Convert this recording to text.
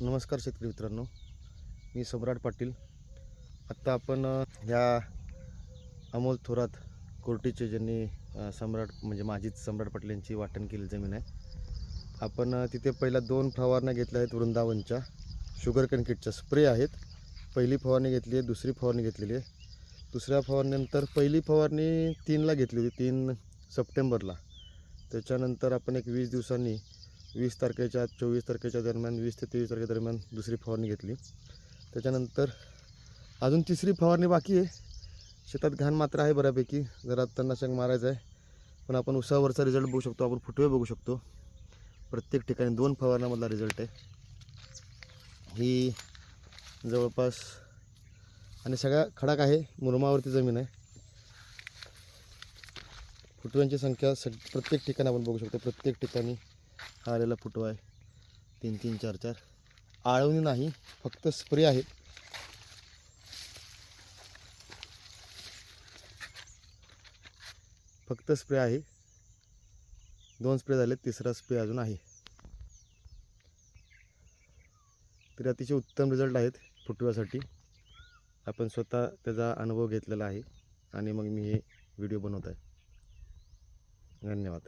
नमस्कार शेतकरी मित्रांनो मी सम्राट पाटील. आत्ता आपण ह्या अमोल थोरात कोर्टीचे ज्यांनी सम्राट म्हणजे माझीच सम्राट पाटील यांची वाटण केली जमीन आहे. आपण तिथे पहिल्या दोन फवारण्या घेतल्या आहेत वृंदावनच्या. शुगर कॅन किटच्या स्प्रे आहेत. पहिली फवारणी घेतली आहे दुसरी फवारणी घेतलेली आहे. दुसऱ्या फवारणीनंतर पहिली फवारणी तीनला घेतली होती तीन सप्टेंबरला. त्याच्यानंतर आपण एक वीस दिवसांनी वीस तारखेच्या चोवीस तारखेच्या दरम्यान वीस ते तेवीस तारखे दरम्यान दुसरी फवारणी घेतली. त्याच्यानंतर अजून तिसरी फवारणी बाकी आहे. शेतात घाण मात्र आहे बऱ्यापैकी. जरा तणनाशक मारायचं आहे. पण आपण उसावरचा रिझल्ट बघू शकतो. आपण फुटवे बघू शकतो. प्रत्येक ठिकाणी दोन फवारण्यामधला रिझल्ट आहे. ही जवळपास आणि सगळ्या खडाक आहे. मुरमावरती जमीन आहे. फुटव्यांची संख्या सग प्रत्येक ठिकाणी आपण बघू शकतो. प्रत्येक ठिकाणी हा आलेला फुटवा आहे. तीन तीन चार चार. आळवणी नाही फक्त स्प्रे आहेत. फक्त स्प्रे आहे. दोन स्प्रे झाले तिसरा स्प्रे अजून आहे. तरी अतिशय उत्तम रिझल्ट आहेत फुटव्यासाठी. आपण स्वतः त्याचा अनुभव घेतलेला आहे आणि मग मी हे व्हिडिओ बनवत आहे. धन्यवाद.